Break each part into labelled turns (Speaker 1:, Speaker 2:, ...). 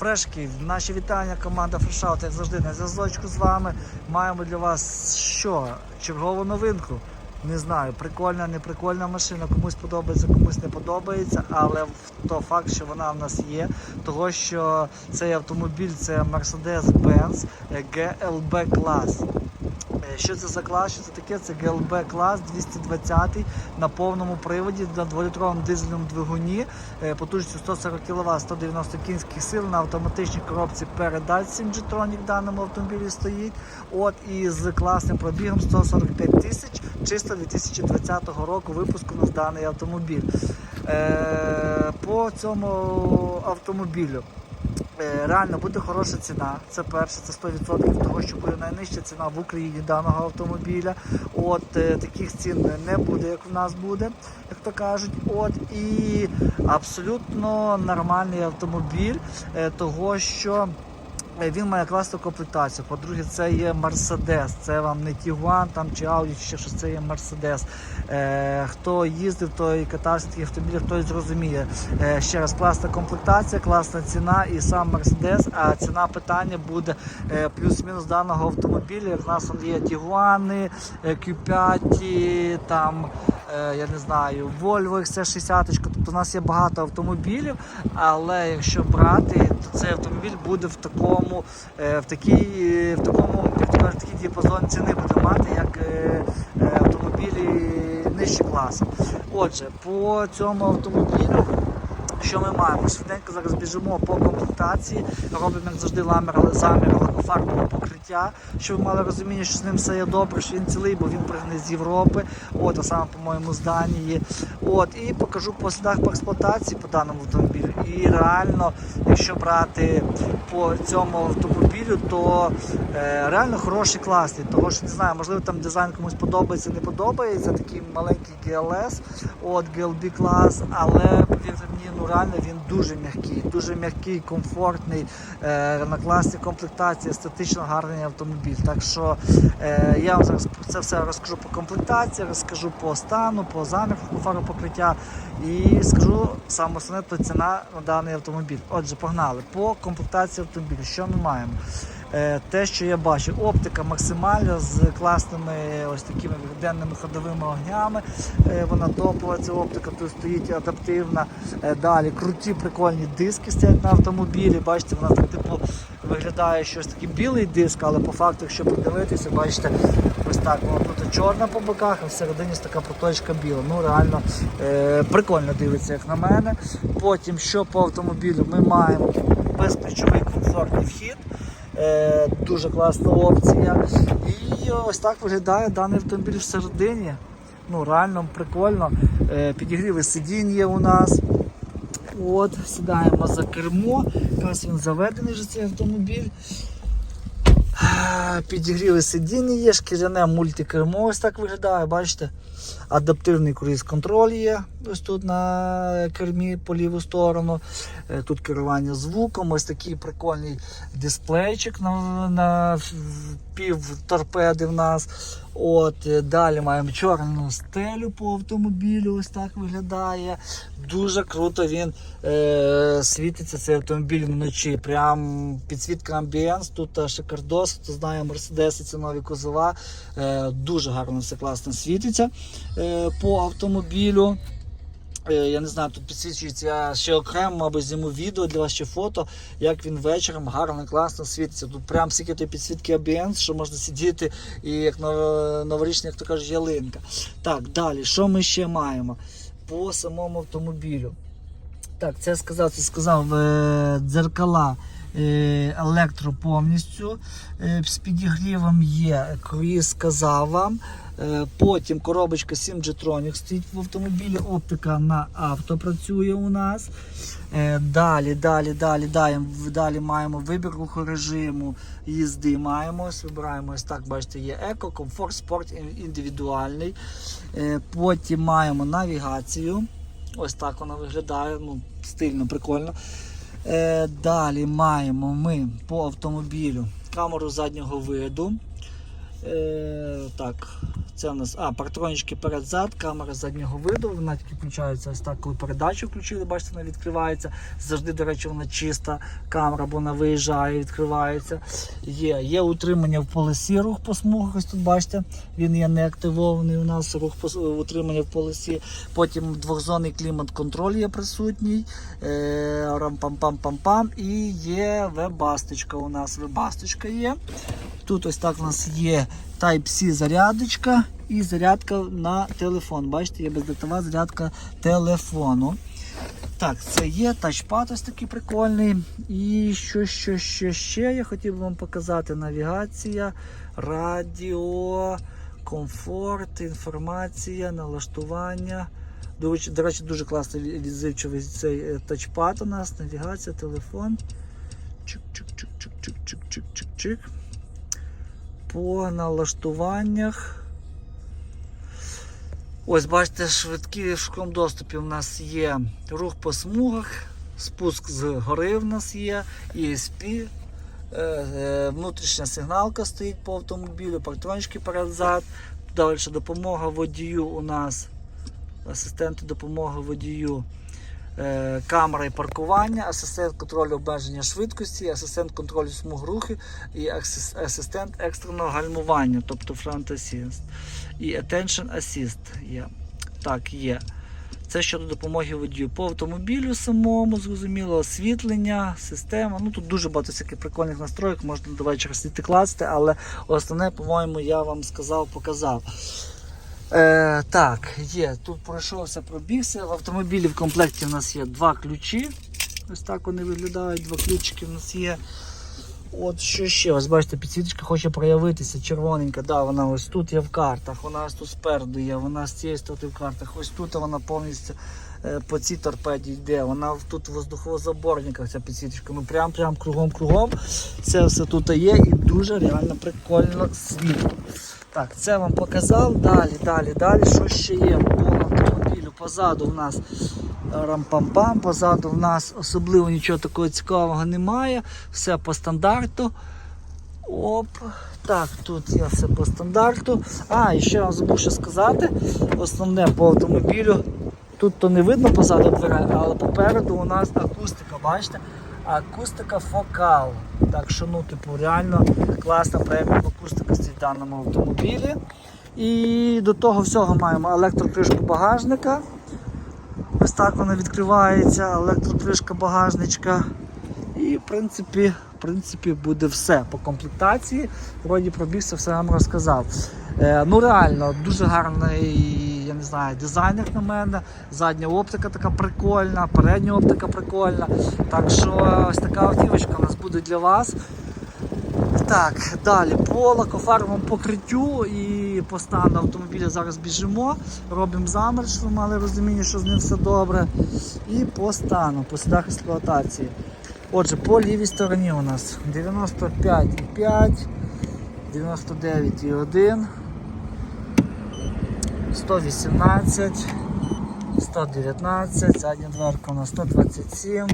Speaker 1: Фрешки, наші вітання, команда Фрешаут, як завжди, на зв'язочку з вами. Маємо для вас що? Чергову новинку. Не знаю, прикольна, не прикольна машина, комусь подобається, комусь не подобається, але то факт, що вона в нас є, того що цей автомобіль це Mercedes-Benz е, GLB клас. Що це за клас? Що це таке? Це GLB клас 220 на повному приводі на 2-літровому дизельному двигуні е, потужністю 140 кВт, 190 кінських сил на автоматичній коробці передач Simgetronic в даному автомобілі стоїть. От і з класним пробігом 145 тисяч, чисто 2020 року випуску у нас даний автомобіль. Е, По цьому автомобілю. Е, Реально буде хороша ціна. Це перше, це 100% того, що буде найнижча ціна в Україні даного автомобіля. От е, таких цін не буде, як в нас буде, як то кажуть. От і абсолютно нормальний автомобіль, е, того що. Е, Він має класну комплектацію. По-друге, це є Мерседес. Це вам не Тігуан там чи Audi, чи ще щось, це є Мерседес. Хто їздив, той катався таких автомобілях, той зрозуміє. Е, ще раз, класна комплектація, класна ціна і сам Мерседес. А ціна питання буде е, плюс-мінус даного автомобіля. В нас є Тігуани, Q5, там. Е, Я не знаю, Volvo XC60, тобто у нас є багато автомобілів, але якщо брати, то цей автомобіль буде в такому, е, в такій, в такому, як то кажуть, такий діапазон ціни буде мати, як е, е, автомобілі нижче класу. Отже, по цьому автомобілю. Що ми маємо? Швиденько зараз біжимо по комплектації, робимо як завжди ламер, замір лакофарбового покриття, щоб ви мали розуміння, що з ним все є добре, що він цілий, бо він пригне з Європи, от, а саме, по-моєму, з Данії. От, і покажу по слідах по експлуатації по даному автомобілю. І реально, якщо брати по цьому автомобілю, то е, реально хороший класний. Того що не знаю, можливо, там дизайн комусь подобається, не подобається. Такий маленький GLS, от GLB клас, але повірте мені, ну реально він дуже м'який, дуже м'який, комфортний, е, на класній комплектації, естетично гарний автомобіль. Так що е, я вам зараз це все розкажу по комплектації, розкажу по стану, по заміру фаропокриття і скажу саме основне то ціна на даний автомобіль. Отже, погнали. По комплектації автомобіля, що ми маємо? Е, Те, що я бачу, оптика максимальна з класними ось такими денними ходовими огнями. Е, Вона топова, ця оптика тут стоїть адаптивна. Е, Далі круті прикольні диски стоять на автомобілі. Бачите, вона так типу виглядає щось такий білий диск, але по факту, якщо подивитися, бачите, ось так воно тут чорна по боках, а всередині така проточка біла. Ну реально е, прикольно дивиться, як на мене. Потім, що по автомобілю, ми маємо безключовий комфортний вхід. Е, дуже класна опція. І ось так виглядає даний автомобіль всередині. Ну, реально прикольно. Е, підігріви сидінь є у нас. От, сідаємо за кермо. Якраз він заведений вже цей автомобіль. Підігріви сидіння є, шкіряне мультикермо ось так виглядає, бачите? Адаптивний круїз-контроль є ось тут на кермі по ліву сторону. Е, Тут керування звуком, ось такий прикольний дисплейчик на, на пів торпеди в нас. От, е, далі маємо чорну стелю по автомобілю, ось так виглядає. Дуже круто він е, світиться цей автомобіль вночі. Прям підсвітка амбієнс, тут шикардос, хто знає Мерседеси, ці нові кузова. Е, дуже гарно все класно світиться е, по автомобілю. Е, Я не знаю, тут підсвічується ще окремо, мабуть, зніму відео для вас ще фото, як він вечором гарно, класно світиться. Тут прям стільки тої підсвітки ABS, що можна сидіти і як нов- новорічна, як то кажуть, ялинка. Так, далі, що ми ще маємо по самому автомобілю? Так, це сказав, це сказав дзеркала електро повністю е, з підігрівом є. Круїз сказав вам. Е, Потім коробочка 7 G-Tronic стоїть в автомобілі, оптика на авто працює у нас. Е, Далі, далі, далі, далі, далі маємо вибір рухорежиму їзди. Маємо, вибираємо ось так, бачите, є еко, комфорт, спорт індивідуальний. Е, Потім маємо навігацію. Ось так вона виглядає, ну, стильно, прикольно. Е, Далі маємо ми по автомобілю камеру заднього виду. Е, так, Це у нас а, партронічки перед-зад, камера заднього виду. Вона тільки включається ось так, коли передачу включили, бачите, вона відкривається. Завжди, до речі, вона чиста камера, бо вона виїжджає, відкривається. Є, є утримання в полосі рух по смугах. Ось тут бачите, він є не активований. У нас рух по утримання в полосі. Потім двохзонний клімат-контроль є присутній. Е, рам-пам-пам-пам-пам. І є вебасточка. У нас вебасточка є. Тут ось так у нас є Type-C зарядочка і зарядка на телефон. Бачите, є бездротова зарядка телефону. Так, це є тачпад ось такий прикольний. І що, що, що ще я хотів би вам показати: навігація, радіо, комфорт, інформація, налаштування. До речі, до речі, дуже класний ві- відзивчивий цей е, тачпад у нас, навігація, телефон. Чик-чик-чик-чик-чик-чик-чик-чик. По налаштуваннях. Ось, бачите, швидкі в швидкому доступі у нас є рух по смугах, спуск з гори в нас є, ESP, е, е, внутрішня сигналка стоїть по автомобілю, партрончики перед-зад. Далі допомога водію у нас, асистенту допомоги водію, е, камера і паркування, асистент контролю обмеження швидкості, асистент контролю смуг руху і асистент екстреного гальмування, тобто Front Assist. І Attention Assist є. Так, є. Це щодо допомоги водію. По автомобілю самому, зрозуміло, освітлення, система. Ну тут дуже багато всяких прикольних настроїк, можна вечора сидіти класти, але основне, по-моєму, я вам сказав, показав. Е, так, є. Тут пройшовся, пробігся. В автомобілі в комплекті у нас є два ключі. Ось так вони виглядають, два ключики в нас є. От що ще, ось бачите, підсвіточка хоче проявитися, червоненька, да, вона ось тут є в картах, вона ось тут спереду є, вона з цієї сторони в картах, ось тут вона повністю е, по цій торпеді йде, вона тут в воздухозаборниках ця підсвіточка, ну прям прям кругом кругом. Це все тут є і дуже реально прикольно світло. Так, це вам показав. Далі, далі, далі. Що ще є по автомобілю? Позаду в нас рам-пам-пам, позаду в нас особливо нічого такого цікавого немає. Все по стандарту. Оп. Так, тут є все по стандарту. А, і ще вам забув ще сказати. Основне по автомобілю. Тут то не видно позаду дверей, але попереду у нас акустика, бачите? Акустика фокал. Так що, ну, типу, реально класна преміум акустика стоїть в даному автомобілі. І до того всього маємо електрокришку багажника. Ось так вона відкривається, електрокришка багажничка. І в принципі, в принципі буде все по комплектації. Вроді пробігся, все вам розказав. Е, ну реально, дуже гарний, не знаю, дизайн як на мене. Задня оптика така прикольна, передня оптика прикольна. Так що ось така автівочка у нас буде для вас. Так, далі по лакофарбовому покриттю і по стану автомобіля зараз біжимо, робимо замір, щоб ви мали розуміння, що з ним все добре. І по стану, по слідах експлуатації. Отже, по лівій стороні у нас 95,5, 99,1, 118, 119, задня дверка у нас 127.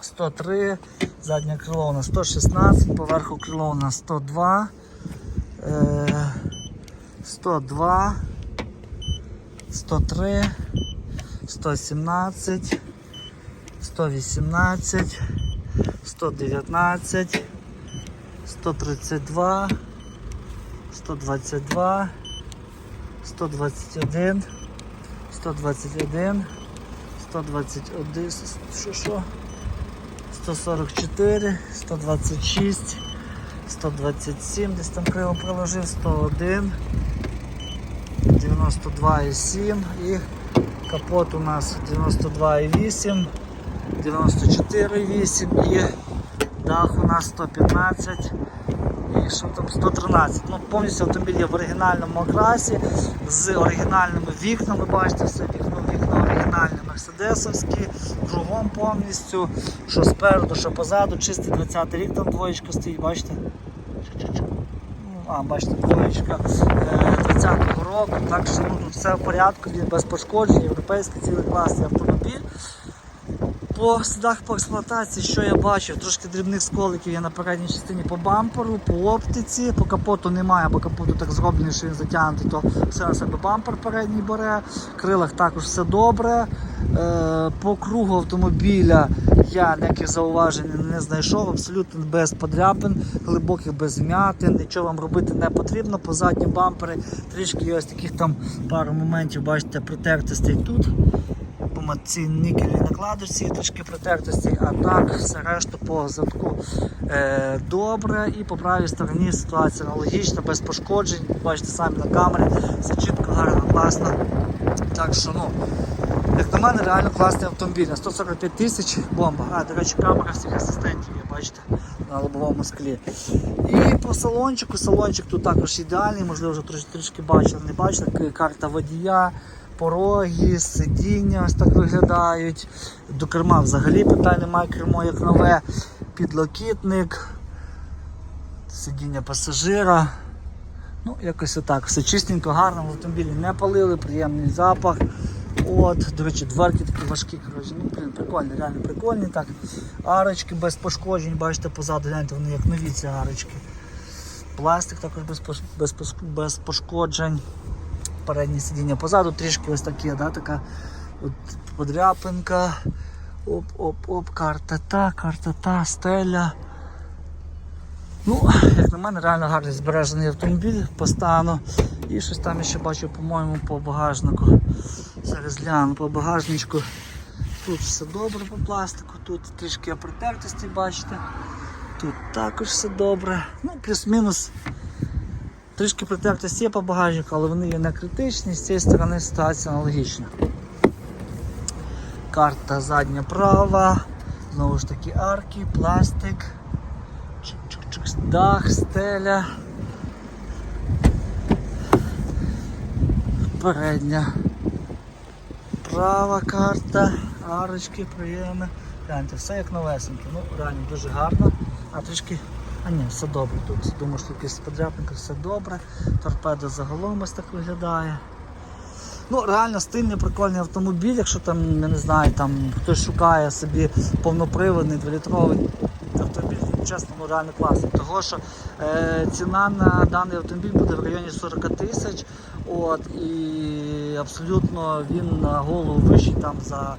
Speaker 1: 103, заднє крило у нас 116, поверху крило у нас 102, е, 102, 103, 117, 118, 119, 132, 122, 121, 121, 121, що що? 144, 126, 127, десь там криво приложив, 101, 92,7 і капот у нас 92,8, 94,8 і дах у нас 115 і що там 113. Ну, повністю автомобіль є в оригінальному окрасі з оригінальними вікнами. Бачите, все вікно, вікна оригінальні мерседесовські, кругом повністю, що спереду, що позаду, чистий 20-й рік там двоєчка стоїть, бачите? Ну, А, бачите, двоєчка е, 20-го року, так що ну, тут все в порядку, він без пошкоджень, європейський цілий класний автомобіль. По слідах по експлуатації, що я бачив, трошки дрібних сколиків є на передній частині по бамперу, по оптиці, по капоту немає, бо капоту так зроблений, що він затягнутий, то все на себе бампер передній бере. В крилах також все добре. Е, По кругу автомобіля я ніяких зауважень не знайшов, абсолютно без подряпин, глибоких без вмятин, нічого вам робити не потрібно. По задні бампери трішки ось таких там пару моментів, бачите, притертостей тут по цій нікельній накладочці трішки притертості, а так все решту по задку е, добре. І по правій стороні ситуація аналогічна, без пошкоджень. Бачите самі на камері, все чітко, гарно, класно. Так що, ну, як на мене, реально класний автомобіль. На 145 тисяч бомба. А, до речі, камера всіх асистентів є, бачите, на лобовому склі. І по салончику, салончик тут також ідеальний, можливо, вже трішки бачили, не бачили, карта водія, пороги, сидіння ось так виглядають. До керма взагалі питань немає, кермо як нове, підлокітник, сидіння пасажира. Ну, якось отак. Все чистенько, гарно, в автомобілі не палили, приємний запах. От, до речі, дверки такі важкі, коротше, ну, блін, прикольні, реально прикольні. Так. Арочки без пошкоджень, бачите, позаду, гляньте, вони як нові ці арочки. Пластик також без, без, без пошкоджень. Переднє сидіння позаду трішки ось такі, да, така от подряпинка. Оп-оп-оп, карта та, карта та, стеля. Ну, як на мене, реально гарний збережений автомобіль по стану. І щось там ще бачу, по-моєму, по багажнику. Зараз гляну по багажничку. Тут все добре по пластику, тут трішки притертості, бачите. Тут також все добре. Ну, плюс-мінус. Трішки притертості є по багажнику, але вони є не критичні, з цієї сторони ситуація аналогічна. Карта задня права, знову ж таки арки, пластик. Чик-чик-чик, дах, стеля. Передня. Права карта, арочки, прийоми. Гляньте, все як новесеньке. Ну, реально дуже гарно. А трішки. А ні, все добре. Тут думаю, що якась подряпинка, все добре. Торпеда загалом ось так виглядає. Ну, реально стильний, прикольний автомобіль, якщо там, я не знаю, там хтось шукає собі повноприводний, 2-літровий автомобіль, чесно, ну реально класний. Того що е, ціна на даний автомобіль буде в районі 40 тисяч. От, і абсолютно він на голову вищий там за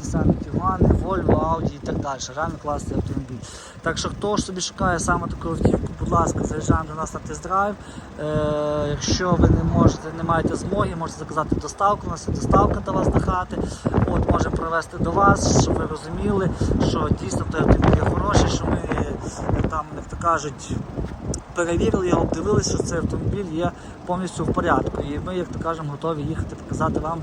Speaker 1: ті самі Тігуани, Volvo, Audi і так далі. Реально класний автомобіль. Так що хто ж собі шукає саме таку автівку, будь ласка, заїжджаємо до нас на тест-драйв. Е, якщо ви не можете, не маєте змоги, можете заказати доставку, у нас є доставка до вас до хати. От, можемо привезти до вас, щоб ви розуміли, що дійсно той автомобіль хороший, що ми е, там, як то кажуть, перевірили його, обдивилися, що цей автомобіль є повністю в порядку. І ми, як то кажемо, готові їхати показати вам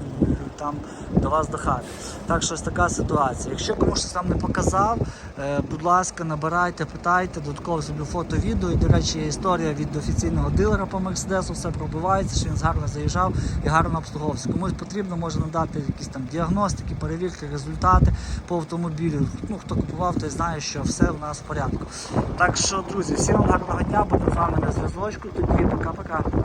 Speaker 1: там до вас до хати. Так що ось така ситуація. Якщо комусь щось там не показав, е, будь ласка, набирайте, питайте, додатково собі фото, відео. І, до речі, є історія від офіційного дилера по Мерседесу, все пробивається, що він гарно заїжджав і гарно обслуговувався. Комусь потрібно, може надати якісь там діагностики, перевірки, результати по автомобілю. Ну, хто купував, той знає, що все у нас в порядку. Так що, друзі, всім вам гарного дня, буду з вами на зв'язочку. Тоді пока-пока.